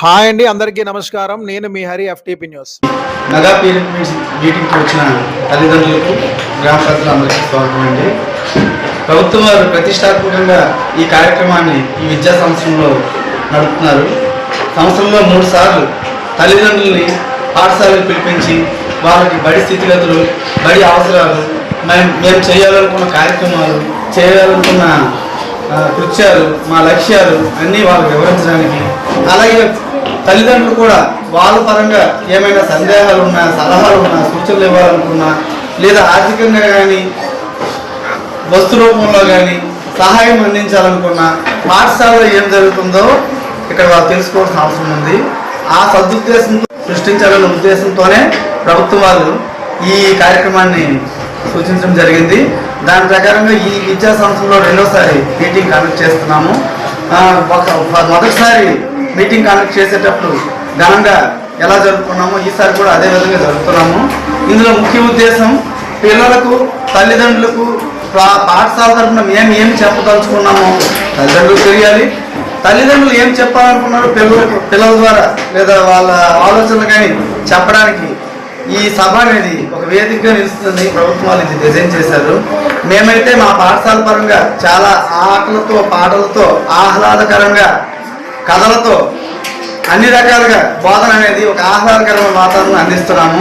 Hi అండి అందరికీ నమస్కారం. నేను మీ Hari FTP news. Mega parent మీటింగ్కి వచ్చిన తల్లిదండ్రులకు గ్రామ ప్రజలందరికీ స్వాగతం అండి. ప్రభుత్వం వారు ప్రతిష్టాత్మకంగా ఈ కార్యక్రమాన్ని ఈ విద్యా సంవత్సరంలో నడుపుతున్నారు. సంవత్సరంలో మూడు సార్లు తల్లిదండ్రుల్ని పాఠశాలకు పిలిపించి వాళ్ళకి బడి స్థితిగతులు బడి అవసరాలు మేము మేము చేయాలనుకున్న కార్యక్రమాలు చేయాలనుకున్న కృత్యాలు మా లక్ష్యాలు అన్నీ వాళ్ళు వివరించడానికి అలాగే తల్లిదండ్రులు కూడా వాళ్ళ పరంగా ఏమైనా సందేహాలు ఉన్నా సలహాలు ఉన్నా సూచనలు ఇవ్వాలనుకున్నా లేదా ఆర్థికంగా కానీ వస్తు రూపంలో కానీ సహాయం అందించాలనుకున్నా పాఠశాలలో ఏం జరుగుతుందో ఇక్కడ వాళ్ళు తెలుసుకోవాల్సిన అవసరం ఉంది. ఆ సదుద్దేశంతో సృష్టించాలనే ఉద్దేశంతోనే ప్రభుత్వం వాళ్ళు ఈ కార్యక్రమాన్ని సూచించడం జరిగింది. దాని ప్రకారంగా ఈ విద్యా సంవత్సరంలో రెండోసారి మీటింగ్ కండక్ట్ చేస్తున్నాము. ఒక మొదటిసారి మీటింగ్ కండక్ట్ చేసేటప్పుడు ఘనంగా ఎలా జరుపుకున్నామో ఈసారి కూడా అదే విధంగా జరుపుతున్నాము. ఇందులో ముఖ్య ఉద్దేశం పిల్లలకు తల్లిదండ్రులకు పా- పాఠశాల తరఫున మేము ఏం చెప్పదలుచుకున్నామో తల్లిదండ్రులు తెలియాలి. తల్లిదండ్రులు ఏం చెప్పాలనుకున్నారో పిల్లలకు పిల్లల ద్వారా లేదా వాళ్ళ ఆలోచనలు కానీ చెప్పడానికి ఈ సభ అనేది ఒక వేదికగా నిలుస్తుంది ప్రభుత్వం వాళ్ళు ఇది డిజైన్ చేశారు. మేమైతే మా పాఠశాల పరంగా చాలా ఆటలతో పాటలతో ఆహ్లాదకరంగా కథలతో అన్ని రకాలుగా బోధన అనేది ఒక ఆహ్లాదకరమైన వాతావరణం అందిస్తున్నాము.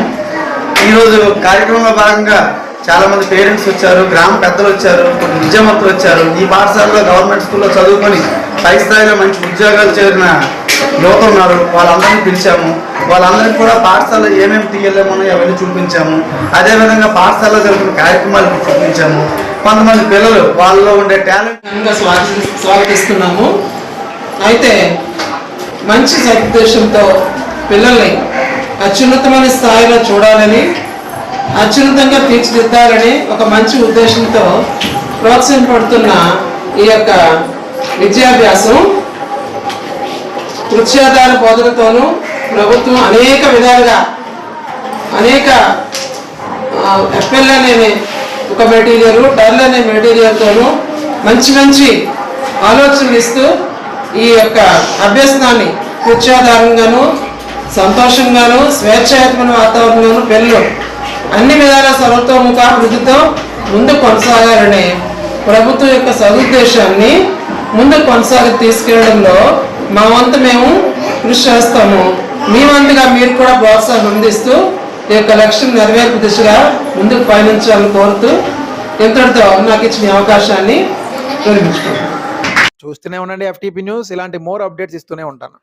ఈరోజు కార్యక్రమంలో భాగంగా చాలామంది పేరెంట్స్ వచ్చారు గ్రామ పెద్దలు వచ్చారు కొన్ని విద్యావంతులు వచ్చారు. ఈ పాఠశాలలో గవర్నమెంట్ స్కూల్లో చదువుకొని పై స్థాయిలో మంచి ఉద్యోగాలు చేరిన యువత ఉన్నారు. వాళ్ళందరినీ పిలిచాము. వాళ్ళందరికీ కూడా పాఠశాలలో ఏమేమి తీయలేమో అవన్నీ చూపించాము. అదేవిధంగా పాఠశాలలో జరుగుతున్న కార్యక్రమాలు చూపించాము. కొంతమంది పిల్లలు వాళ్ళలో ఉండే టాలెంట్ స్వాగతి స్వాగతిస్తున్నాము. అయితే మంచి సదుద్దేశంతో పిల్లల్ని అత్యున్నతమైన స్థాయిలో చూడాలని అత్యున్నతంగా తీర్చిదిద్దాలని ఒక మంచి ఉద్దేశంతో ప్రోత్సహింపడుతున్న ఈ యొక్క విద్యాభ్యాసం కృత్యాధార బోధనతోనూ ప్రభుత్వం అనేక విధాలుగా అనేక ఎఫ్ఎల్ అనే ఒక మెటీరియల్ డర్ల్ అనే మెటీరియల్తోనూ మంచి మంచి ఆలోచనలు ఇస్తూ ఈ యొక్క అభ్యసనాన్ని కృత్యాధారంగాను సంతోషంగాను స్వేచ్ఛాయుతమైన వాతావరణంలోను పిల్లలు అన్ని విధాల సర్వతోముఖ అభివృద్ధితో ముందు కొనసాగాలనే ప్రభుత్వం యొక్క సదుద్దేశాన్ని ముందు కొనసాగి తీసుకెళ్ళడంలో మా వంతు మేము కృషి చేస్తాము. మీ వంతుగా మీరు కూడా ప్రోత్సాహం అందిస్తూ ఈ యొక్క లక్ష్యం నెరవేర్పు దిశగా ముందుకు పయనించాలని కోరుతూ ఇంతటితో నాకు ఇచ్చిన అవకాశాన్ని విరమించుకుంటాను చూస్తూనే ఉండండి ఎఫ్టీపీ న్యూస్ ఇలాంటి మోర్ అప్డేట్స్ ఇస్తూనే ఉంటాను.